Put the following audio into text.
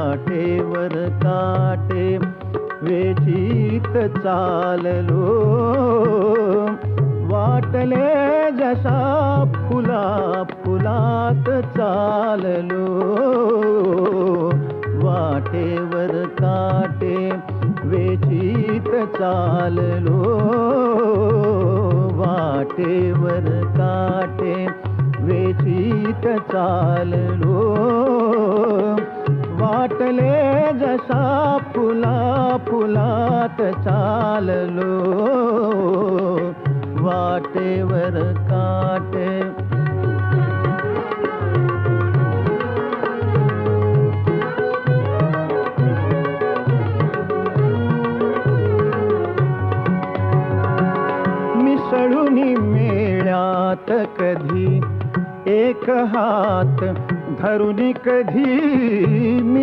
काटेवर काटे वेचीत चाललो. वाटले जसा फुला फुलात चाललो. वाटेवर काटे वेचीत चाललो. वाटेवर काटे वेचीत चाललो. वाटले जसा फुला फुलात चाललो. वाटेवर काटे. मिसळून मेळ्यात कधी एक हात धरून कधी मिस